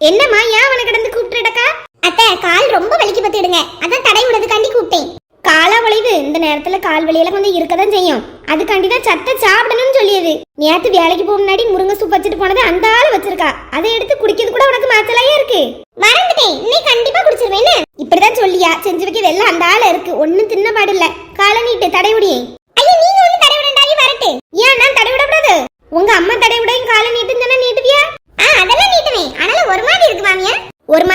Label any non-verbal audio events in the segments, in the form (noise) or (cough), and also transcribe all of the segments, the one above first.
என்னம்மா ஏன் அவனை கிடந்து கூப்பிட்டுடக்கா அத்தை கால் ரொம்ப வலிக்கு பத்திடுங்க அதான் தடை விடுறதுக்காண்டி கூப்பிட்டேன். காலா வளைவு இந்த நேரத்துல கால் வலியில கொஞ்சம் இருக்கதான் செய்யும். அதுக்காண்டி தான் சத்த சாப்பிடணும்னு சொல்லியது. நேத்து வேலைக்கு போக முன்னாடி முருங்கை சூப் வச்சுட்டு போனது அந்த ஆள் வச்சிருக்கா. அதை எடுத்து குடிக்கிறது கூட உனக்கு மாத்தலையே இருக்கு. மறந்துட்டேன். நீ கண்டிப்பா குடிச்சிருவேன் இப்படிதான் சொல்லியா. செஞ்சு வைக்கிறது எல்லாம் அந்த ஆள் இருக்கு. ஒன்னும் தின்ன பாடில்ல. காலை நீட்டு தடை முடியே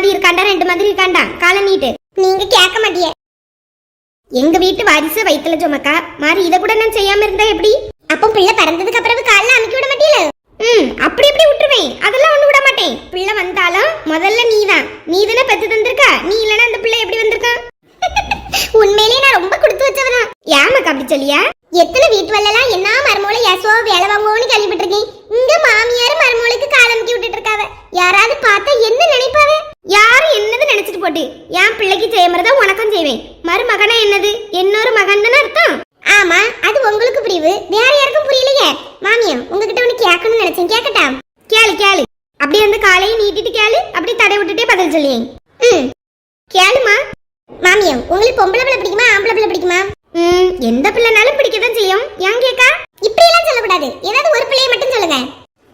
மாதிரி இருக்காண்டா ரெண்டு மாதிரி இருக்காண்டா? காலை நீட்டு. நீங்க கேட்க மாட்டிய. எங்க வீட்டு வாரிசு வயித்துல சுமக்கா. மாறி இத கூட நான் செய்யாம இருந்தா எப்படி? அப்போ பிள்ளை பிறந்ததுக்கு அப்புறம் காலைல அமைக்க விட மாட்டீல? ம் அப்படி எப்படி விட்டுருவேன். அதெல்லாம் ஒண்ணு விட மாட்டேன். பிள்ளை வந்தாலும் முதல்ல நீதான். நீ தானே பெத்து தந்திருக்கா? நீ இல்லனா அந்த பிள்ளை எப்படி வந்திருக்கான்? (laughs) உண்மையிலேயே நான் ரொம்ப கொடுத்து வச்சவனா. ஏமாக்கா அப்படி சொல்லியா? எத்தனை வீட்டு வரலாம் என்ன மருமோளை யசோ வேலை வாங்குவோன்னு கேள்விப்பட்டிருக்கேன். இங்க மாமியார் மருமோளுக்கு காலமுக்கி விட்டுட்டு இருக்காவ. யாராவது பார்த்தா என்ன போட்டு என் பிள்ளைக்கு செய்யறத உனக்கும் செய்வேன். மருமகனா என்னது? இன்னொரு மகன் தானே அர்த்தம்? ஆமா அது உங்களுக்கு புரியுது. வேற யாருக்கும் புரியலையே. மாமியா உங்ககிட்ட ஒண்ணு கேட்கணும்னு நினைச்சேன். கேட்கட்டா? கேளு கேளு. அப்படியே அந்த காலையை நீட்டிட்டு கேளு. அப்படி தடை விட்டுட்டே பதில் சொல்லியேன் ம். கேளுமா. மாமியா உங்களுக்கு பொம்பளை பிள்ளை பிடிக்குமா ஆம்பளை பிள்ளை பிடிக்குமா? ம் எந்த பிள்ளைனாலும் பிடிக்கதான் செய்யும். ஏன் கேக்கா? இப்படி எல்லாம் சொல்லக்கூடாது. ஏதாவது ஒரு பிள்ளையை மட்டும் சொல்லுங்க.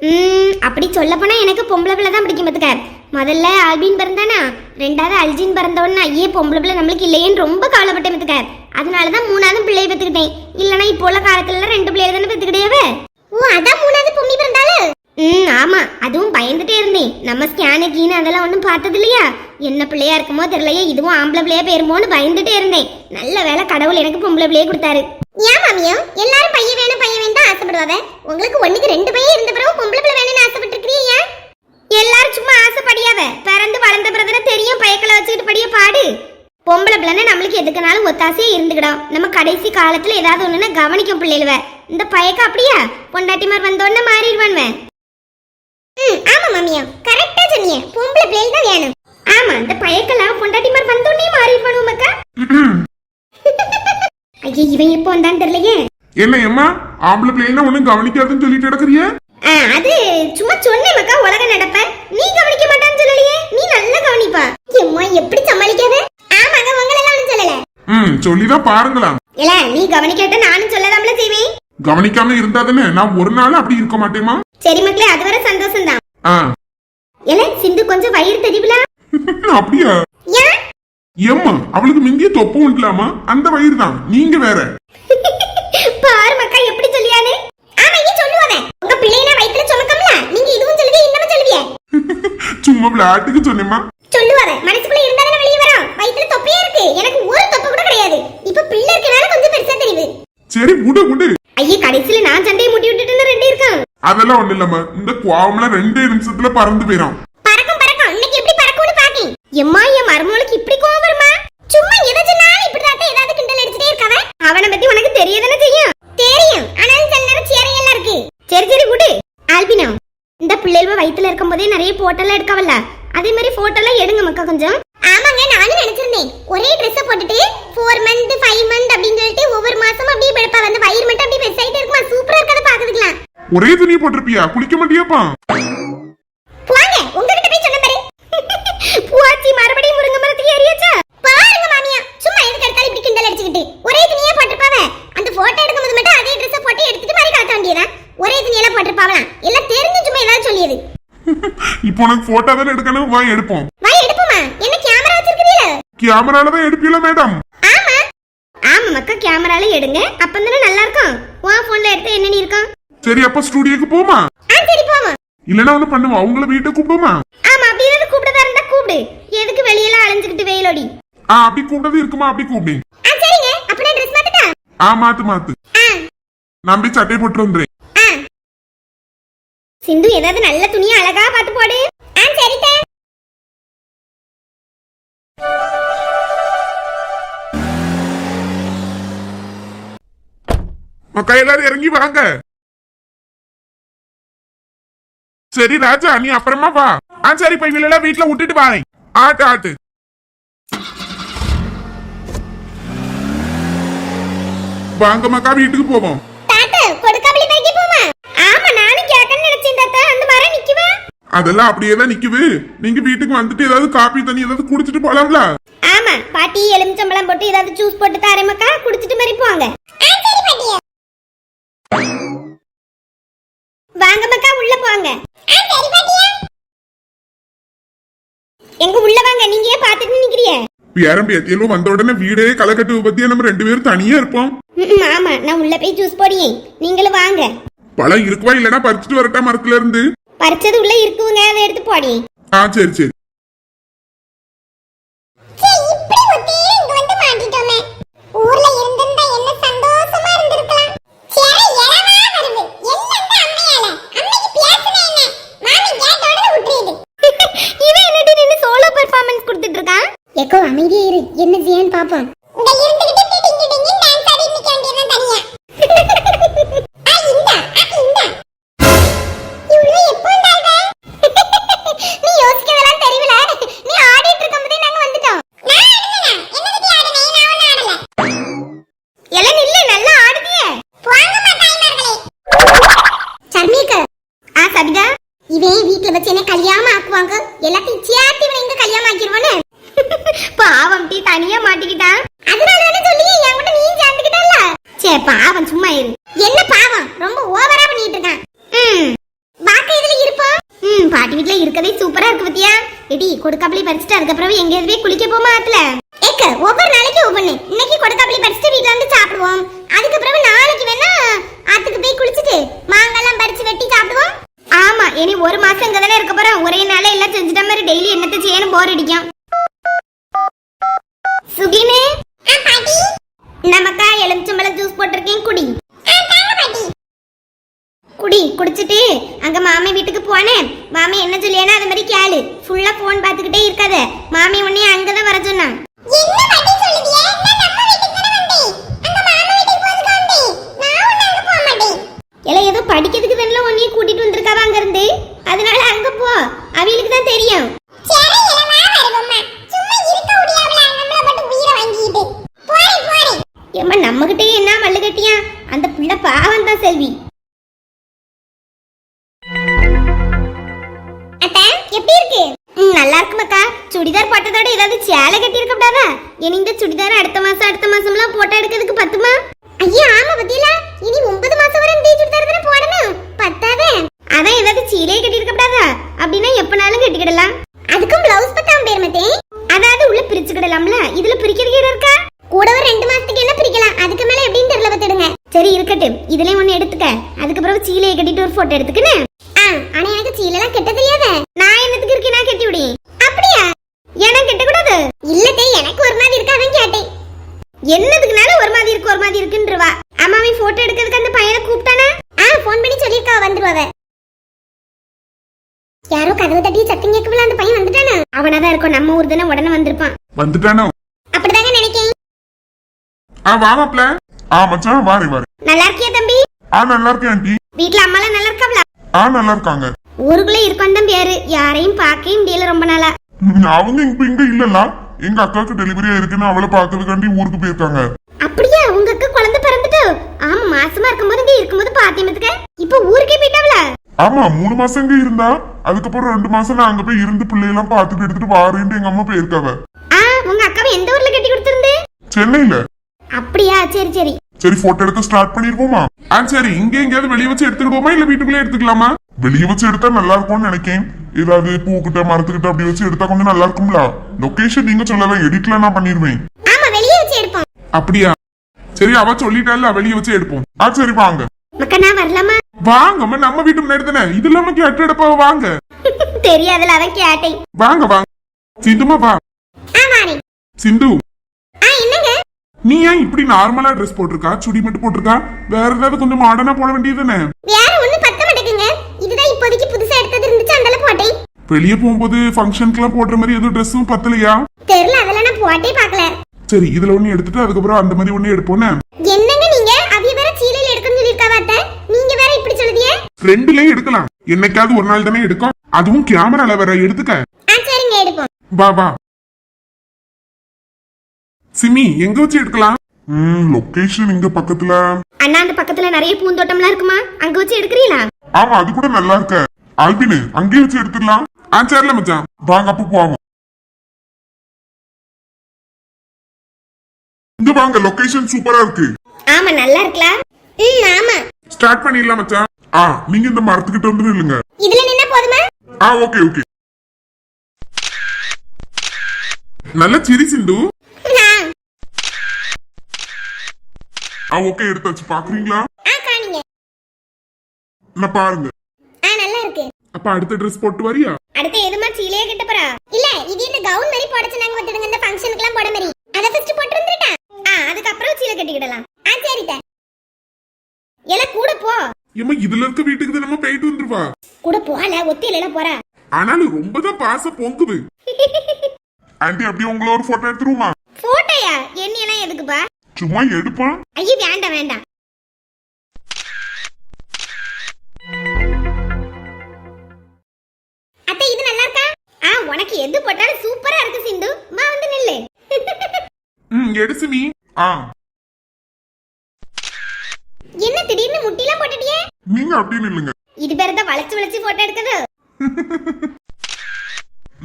ம் அப்படி சொல்ல போனா எனக்கு பொம்பளை பிள்ளை தான் பிடிக்கும் பாத்துக்க. முதல்ல ஆல்பின் பிறந்தானா ரெண்டாவது அல்ஜின் பிறந்தவொன்னு ஐயே பொம்பளை பிள்ளை நம்மளுக்கு இல்லையேன்னு ரொம்ப கவலைப்பட்டேன் பாத்துக்க அதனால தான் மூணாவது பிள்ளையை பெத்துக்கிட்டேன் இல்லனா இப்போ உள்ள காலத்துல ரெண்டு பிள்ளைய தானே பெத்துக்கிட்டேவே ஓ அதான் மூணாவது பொம்மி பிறந்தாலும் ம் ஆமா. அதுவும் பயந்துட்டே இருந்தேன். நம்ம ஸ்கேனு கீனு அதெல்லாம் ஒன்றும் பார்த்தது இல்லையா? என்ன பிள்ளையா இருக்குமோ தெரியலையே இதுவும் ஆம்பளை பிள்ளையா போயிருமோன்னு பயந்துட்டே இருந்தேன். நல்ல வேளை கடவுள் எனக்கு பொம்பளை பிள்ளையே கொடுத்தாரு. ஏன் மாமியா? எல்லாரும் பையன் வேணும் பையன் வேணும் தான் ஆசைப்படுவாங்க உங்களுக்கு ஒண்ணுக்கு ரெண்டு பையன் இருந்த பிறகு பொம்பளை பிள்ளை வேணும்னு ஆசைப்பட்டிருக்கிறீங்க ஏன் எல்லாரும் சும்மா ஆசைப்படியாவ பிறந்து வளர்ந்த பிறகு தெரியும் பயக்கலை வச்சுக்கிட்டு படிய பாடு பொம்பளை பிள்ளைன்னா நம்மளுக்கு எதுக்குனாலும் ஒத்தாசையே இருந்துக்கிடும். நம்ம கடைசி காலத்துல ஏதாவது ஒண்ணுன்னா கவனிக்கும் பிள்ளைகளுவ. இந்த பயக்க அப்படியா? பொண்டாட்டிமார் வந்தோடனே மாறிடுவான்வன் ம் ஆமா மாமியா. கரெக்டா சொன்னீங்க பொம்பளை பிள்ளைகள் தான் வேணும். ஆமா இந்த பயக்கெல்லாம் பொண்டாட்டிமார் வந்தோடனே மாறிடுவானு மக்கா. ஐயா இவன் எப்போ வந்தான்னு தெரியலையே. என்ன எம்மா? ஆம்பளை பிள்ளைன்னா ஒண்ணும் கவனிக்காதுன்னு சொல்லிட்டு கிடக்குறிய? அது சும்மா சொன்னேன் மக்கா உலக நடப்ப. நீ கவனிக்க மாட்டான்னு சொல்லலையே. நீ நல்லா கவனிப்பா. எம்மா எப்படி சமாளிக்காத? ம் சொல்லிதான் பாருங்களாம். இல்ல நீ கவனிக்காட்ட நானும் சொல்லதாமல செய்வேன் கவனிக்காம இருந்தா தானே நான் ஒரு நாள் அப்படி இருக்க மாட்டேமா? சரி மக்களே அது வரை சந்தோஷம் தான் ஆ. இல்ல சிந்து கொஞ்சம் வயிறு தெரியுங்களா (laughs) அப்படியா? ஏன்? எம்மா அவளுக்கு மிந்திய தொப்பு உண்டலாமா அந்த வயிறு தான் நீங்க வேற. (laughs) பாரு மக்கா எப்படி சொல்லியானே? ஆமா இங்க சொல்லுவாங்க உங்க பிள்ளைனா வயித்துல சுமக்கம்ல நீங்க இதுவும் சொல்லுவீங்க இன்னமும் சொல்லுவீங்க (laughs) சும்மா விளையாட்டுக்கு சொன்னேம்மா சொல்லுவாங்க மனசுக்குள்ள இருந்தா தானே வெளியே வரும் வயித்துல தொப்பையே இருக்கு எனக்கு ஒரு தொப்பை கூட கிடையாது இப்ப பிள்ளை இருக்கனால கொஞ்சம் பெருசா தெரியுது சரி விடு விடு ஐயே கடைசியில நான் சண்டையை முட்டி விட்டுட்டு ரெண்டு இருக்கான் அதெல்லாம் ஒண்ணு இல்லம்மா. இந்த கோவம்லாம் ரெண்டே நிமிஷத்துல பறந்து போயிடும். பறக்கும் பறக்கும். இன்னைக்கு எப்படி பறக்கும்னு பாக்கேன். எம்மா என் மருமகளுக்கு இப்படி கோவம் வருமா? சும்மா எதை சொன்னாலும் இப்படி தான் ஏதாவது கிண்டல் அடிச்சுட்டே இருக்காவ? அவனை பத்தி உனக்கு தெரியதானே செய்யும்? தெரியும். ஆனாலும் சில நேரம் சேரையெல்லாம் இருக்கு. சரி சரி விடு ஆல்பினா இந்த பிள்ளைகள் வயித்துல இருக்கும் போதே நிறைய போட்டோலாம் எடுக்கவல்ல? அதே மாதிரி போட்டோலாம் எடுங்க மக்கா கொஞ்சம். ஆமாங்க நானும் நினைச்சிருந்தேன். ஒரே Dress போட்டுட்டு ஃபோர் மந்த் அப்படின்னு சொல்லிட்டு ஒவ்வொரு மாசமும் அப்படியே பெருப்பா வந்து வயிறு மட்டும் அப்படியே பெருசாயிட்டே இருக்குமா சூப்பரா இருக்கத பாக்குறதுக்கலாம் ஒரே துணியை போட்டிருப்பியா? குளிக்க மாட்டியாப்பா? போங்க உங்ககிட்ட போய் சொன்ன பாரு பூவாச்சி மறுபடியும் முருங்கை மரத்துக்கு ஏறியாச்சா? பாருங்க மாமியா. சும்மா எதுக்கு எடுத்தாலும் இப்படி கிண்டல் அடிச்சுக்கிட்டு. ஒரே துணியா போட்டிருப்பாவ. அந்த போட்டோ எடுக்கும்போது மட்டும் அதே Dress போட்டு எடுத்துட்டு மாதிரி வேண்டியதா ஒரே துணியெல்லாம் போட்டிருப்பாவலாம் எல்லாம் தெரிஞ்சு சும்மா ஏதாவது சொல்லியது. இப்போ உனக்கு போட்டோ தானே எடுக்கணும்? வா எடுப்போம். வா எடுப்போமா? என்ன கேமரா வச்சிருக்கீல கேமரால தான் எடுப்பீல மேடம் ஆமா. ஆமா மக்கா கேமரால எடுங்க. அப்பந்தானே நல்லா இருக்கும். உன் போன்ல எடுத்து என்னன்னு இருக்கும் சரி அப்ப ஸ்டூடியோக்கு போமா? இல்லனா ஒண்ணு பண்ணுவோம் அவங்கள வீட்டை கூப்பிடுமா? ஆமா அப்படி ஏதாவது கூப்பிடதா இருந்தா கூப்பிடு. எதுக்கு வெளியெல்லாம் அலைஞ்சுக்கிட்டு வெயிலோடி ஆ அப்படி கூப்பிட்டது இருக்குமா? அப்படி கூப்பிடு. ஆ சரிங்க. அப்ப நான் Dress மாத்தட்டா? ஆ மாத்து மாத்து. நான் போய் சட்டை போட்டு வந்துடுறேன் ஆ. சிந்து ஏதாவது நல்ல துணியை அழகா பார்த்து போடு. ஆ சரிதே மக்கா எல்லாரும் இறங்கி வாங்க. சரி ராஜா நீ அப்புறமா வா. ஆ சரி போய் வீட்டுல வீட்டுல விட்டுட்டு வாரேன் ஆட்டு ஆட்டு. வாங்க மக்கா வீட்டுக்கு போவோம். அதெல்லாம் அப்படியே தான் நிக்குது. நீங்க வீட்டுக்கு வந்துட்டு ஏதாவது காப்பி தண்ணி ஏதாவது குடிச்சிட்டு போலாம்ல? ஆமா பாட்டி எலுமிச்சம்பழம் போட்டு ஏதாவது ஜூஸ் போட்டு தரேமக்கா குடிச்சிட்டு மாதிரி போங்க. வாங்க மக்கா உள்ள போங்க எங்க உள்ள வாங்க நீங்க ஏன் பாத்துட்டு நிக்கிறீங்க பேரம் பேத்தியலும் வந்த உடனே வீடே களைக்கட்டு பத்தியா நம்ம ரெண்டு பேரும் தனியா இருப்போம். ஆமா நான் உள்ள போய் ஜூஸ் போடியே நீங்களும் வாங்க. பழம் இருக்குவா இல்லனா பறிச்சுட்டு வரட்டா மரத்துல இருந்து? பறிச்சது உள்ள இருக்குங்க அதை எடுத்து போடி ஆ சரி சரி. எடி கொடுக்காப்புளி பறிச்சுட்டு அதுக்கப்புறம் எங்கேயாவது போய் குளிக்க போமா ஆத்துல. ஏக்க ஒவ்வொரு நாளைக்கு ஒவ்வொன்னு இன்னைக்கு கொடுக்காப்புளி பறிச்சுட்டு வீட்ல வந்து சாப்பிடுவோம். அதுக்கப்புறம் நாளைக்கு வேணா ஆத்துக்கு போய் குளிச்சுட்டு மாங்காய்லாம் பறிச்சு வெட்டி சாப்பிடுவோம். ஆமா இனி ஒரு மாசம் இங்க தானே இருக்க போறோம். ஒரே நாளே எல்லாம் செஞ்சுட்ட மாதிரி டெய்லி என்னத்த செய்யணும்? போர் அடிக்கும். சுகினு நமக்கா எலுமிச்சம்பழம் ஜூஸ் போட்டிருக்கேன் குடி. குடி குடிச்சிட்டு அங்க மாமி வீட்டுக்கு போனேன் மாமி என்ன சொல்லியானா அது மாதிரி கேளு. ஃபுல்லா போன் பார்த்துக்கிட்டே இருக்காத. மாமி உன்னைய அங்கதான் வர சொன்னான். என்ன பாட்டி சொல்லுதியே நான் நம்ம வீட்டுக்கு தானே வந்தேன். என்னதுக்குனால ஒரு மாதிரி இருக்கு ஒரு மாதிரி இருக்குன்றவா. அம்மாவை போட்டோ எடுக்கிறதுக்கு அந்த பையனை கூப்பிட்டானா? ஆ ஃபோன் பண்ணி சொல்லிருக்கா வந்துருவாவ. யாரோ கதவு தட்டி சத்தம் கேட்கல அந்த பையன் வந்துட்டானா? அவனாதான் இருக்கும் நம்ம ஊர் தானே உடனே வந்திருப்பான். வந்துட்டானோ? அப்படிதாங்க நினைக்கேன். ஆ வா மாப்ள ஆ மச்சான் வாரி வாரி. நல்லா இருக்கியா தம்பி? ஆ நல்லா இருக்கேன் ஆண்டி. வீட்ல அம்மாலாம் நல்லா இருக்காங்களா? ஆ நல்லா இருக்காங்க. ஊருக்குள்ள இருக்கோம் தான் பேரு யாரையும் பார்க்கவே முடியல ரொம்ப நாளா. அவங்க இப்ப இங்க இல்லல்ல. எங்க அக்காவுக்கு டெலிவரி ஆயிருக்குன்னு அவளை பாக்குறதுக்காண்டி ஊருக்கு போயிருக்காங்க. அப்படியா? உங்க அக்கா குழந்தை பிறந்துட்டு? ஆமா மாசமா இருக்கும்போது இங்க இருக்கும்போது பாத்தியமத்துக்க இப்ப ஊருக்கே போயிட்டாவல ஆமா மூணு மாசம் இங்க இருந்தா அதுக்கப்புறம் ரெண்டு மாசம் நான் அங்க போய் இருந்து பிள்ளையெல்லாம் பாத்துட்டு எடுத்துட்டு வாரேன்ட்டு எங்க அம்மா போயிருக்காவ. ஆ உங்க அக்காவை எந்த ஊர்ல கட்டி கொடுத்திருந்து? சென்னையில. அப்படியா? சரி சரி. சரி போட்டோ எடுக்க ஸ்டார்ட் பண்ணிருப்போமா ஆ சரி இங்க எங்கேயாவது வெளிய வச்சு எடுத்துக்கிடுவோமா? இல்ல வீட்டுக்குள்ளே எடுத்துக்கலாமா? வெளிய வச்சு எடுத்தா நல்லா இருக்கும்னு நினைக்கேன். ஏதாவது பூக்கிட்ட மரத்துக்கிட்ட அப்படி வச்சு எடுத்தா கொஞ்சம் நல்லா இருக்கும்ல? லொகேஷன் நீங்க சொல்லலாம் எடிட்ல நான் பண்ணிருவேன். ஆமா வெளியே வச்சு எடுப்போம். அப்படியா? சரி அவ சொல்லிட்டால வெளிய வச்சு எடுப்போம். ஆ சரி வாங்க. வரலாமா? வாங்கம்மா நம்ம வீட்டு முன்னாடி தானே? இது இல்லாம கேட்டு எடுப்பா வாங்க. (laughs) தெரியாதுல அதான் கேட்டேன். வாங்க வாங்க சிந்துமா வா. சிந்து. நீ ஏன் இப்படி நார்மலா ட்ரெஸ் போட்டிருக்கா? சுடி மட்டும் போட்டிருக்கா? வேற ஏதாவது கொஞ்சம் மாடர்னா போட வேண்டியது தானே? வேற ஒண்ணு பத்த மாட்டேங்குங்க. இப்போதைக்கு புதுசா எடுத்தது இருந்துச்சு அந்தால போட்டேன். வெளியே போகும்போது ஃபங்க்ஷனுக்குலாம் போடுற மாதிரி எதுவும் ட்ரெஸ்ஸும் பத்தலையா? தெரியல அதெல்லாம் நான் போட்டே பார்க்கல. சரி இதுல ஒண்ணு எடுத்துட்டு அதுக்கப்புறம் அந்த மாதிரி ஒண்ணு எடுப்போனே என்னங்க நீங்க? அவிய வேற சீலையில எடுக்கணும்னு சொல்லிருக்காவ அத்தை? நீங்க வேற இப்படி சொல்லுதியே? ரெண்டுலயும் எடுக்கலாம். என்னைக்காவது ஒரு நாள் தானே எடுக்கும். அதுவும் கேமரால வேற எடுத்துக்க. ஆ சரிங்க எடுப்போம். வா வா. சிமி எங்க வச்சு எடுக்கலாம்? லொகேஷன் இங்க பக்கத்துல. அண்ணா அந்த பக்கத்துல நிறைய பூந்தோட்டம்லாம் இருக்குமா? அங்க வச்சு எடுக்கிறீங்களா? ஆமா அது கூட நல்லா இருக்க. ஆல்பினு அங்கேயே வச்சு எடுத்துடலாம். ஆ சரில மச்சான். வாங்க அப்ப போவோம். இங்க வாங்க லொகேஷன் சூப்பரா இருக்கு. ஆமா நல்லா இருக்கலாம் ம் ஆமா. ஸ்டார்ட் பண்ணிடலாம் மச்சான். ஆ நீங்க இந்த மரத்துக்கிட்ட வந்து நில்லுங்க. இதுல நின்னா போதுமா? ஆ ஓகே ஓகே. நல்ல சிரி சிந்து ஆ, ஆ ஓகே எடுத்தாச்சு பாக்குறீங்களா? ஆ காணிங்க. நான் பாருங்க. ஆ நல்லா இருக்கு அப்ப அடுத்த ட்ரெஸ் போட்டு வரியா? அடுத்து எதுமா சீலையே கிட்ட போறா? இல்ல இது இந்த கவுன் மாதிரி போட சொன்னாங்க வந்துடுங்க இந்த ஃபங்க்ஷனுக்குலாம் போட மாதிரி. அத ஃபர்ஸ்ட் போட்டு வந்துட்டா ஆ அதுக்கப்புறம் சீலை கட்டிக்கிடலாம் ஆ சரி தா எல கூட போ. ஏமா இதுல இருக்க வீட்டுக்கு தான் நம்ம போயிட்டு வந்துருவா? கூட போல ஒத்தியில போறா. ஆனாலும் ரொம்ப தான் பாசம் பொங்குது. (laughs) ஆண்டி அப்படியே உங்களை ஒரு போட்டோ எடுத்துருவோமா? சும்மா எடுப்பான் ஐயோ வேண்டாம் வேண்டாம். அத்தை இது நல்லா இருக்கா? ஆ உனக்கு எது போட்டாலும் சூப்பரா இருக்கு சிந்து. வா வந்து நில்லு. ம் எடுசு நீ ஆ. என்ன திடீர்னு முட்டிலாம் போட்டுட்டியே? நீங்க அப்படியே நில்லுங்க. இது பேர் தான் வளைச்சு வளைச்சு போட்டோ எடுக்குது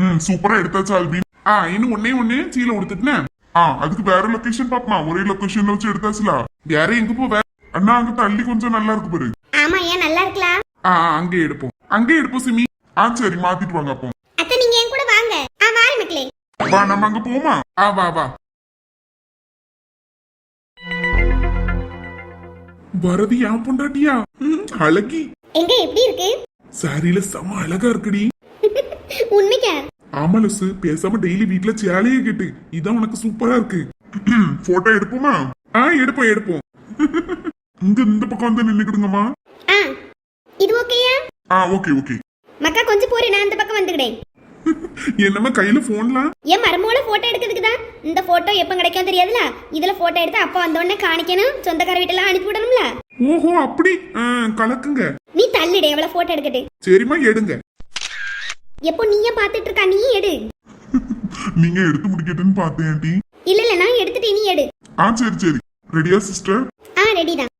ம் சூப்பரா எடுத்தாச்சு ஆல்பின். ஆ இன்னும் ஒன்னே ஒண்ணு சீல கொடுத்துட்டேன் ஆ அதுக்கு வேற லொகேஷன் பாப்பமா ஒரே லொகேஷன்ல வச்சு எடுத்தாச்சுல வேற எங்க போ வேற அண்ணா அங்க தள்ளி கொஞ்சம் நல்லா இருக்கு பாரு ஆமா ஏன் நல்லா இருக்கலாம் ஆ அங்கே எடுப்போம் அங்கே எடுப்போம் சிமி ஆ சரி மாத்திட்டு வாங்க அப்போ அத்தை நீங்க என் கூட வாங்க ஆ வாரி மக்களே வா நம்ம அங்க போமா ஆ வா வா வரது ஏன் பொண்டாட்டியா அழகி எங்க எப்படி இருக்கு சாரியில செம அழகா இருக்குடி உண்மைக்கா ஆமா லசு பேசாம டெய்லி வீட்ல சேலையே கேட்டு. இதான் உனக்கு சூப்பரா இருக்கு. (clears throat) போட்டோ எடுப்போமா? ஆ எடுப்போம் எடுப்போம். (laughs) இங்க இந்த பக்கம் வந்து நின்னுக்கிடுங்கம்மா. ஆ இது ஓகேயா? ஆ ஓகே ஓகே. மக்கா கொஞ்சம் போறேன் நான் இந்த பக்கம் வந்துக்கிட்டேன் (laughs) என்னம்மா கையில போன்லாம் என் மருமோல போட்டோ எடுக்கிறதுக்கு தான். இந்த போட்டோ எப்ப கிடைக்கும் தெரியாதுல? இதுல போட்டோ எடுத்து அப்பா வந்த உடனே காணிக்கணும் சொந்தக்கார வீட்டெல்லாம் அனுப்பி விடணும்ல? ஓஹோ அப்படி? கலக்குங்க. நீ தள்ளிடு எவ்வளவு போட்டோ எடுக்கட்டு. சரிம்மா எடுங்க. எப்போ நீயே பாத்துட்டு இருக்கா நீ எடு. நீங்க எடுத்து முடிக்கட்டுன்னு பார்த்தேன் ஆண்டி. இல்ல இல்ல நான் எடுத்துட்டு நீ எடு. ஆ சரி சரி. ரெடியா சிஸ்டர் ஆ ரெடி தான்.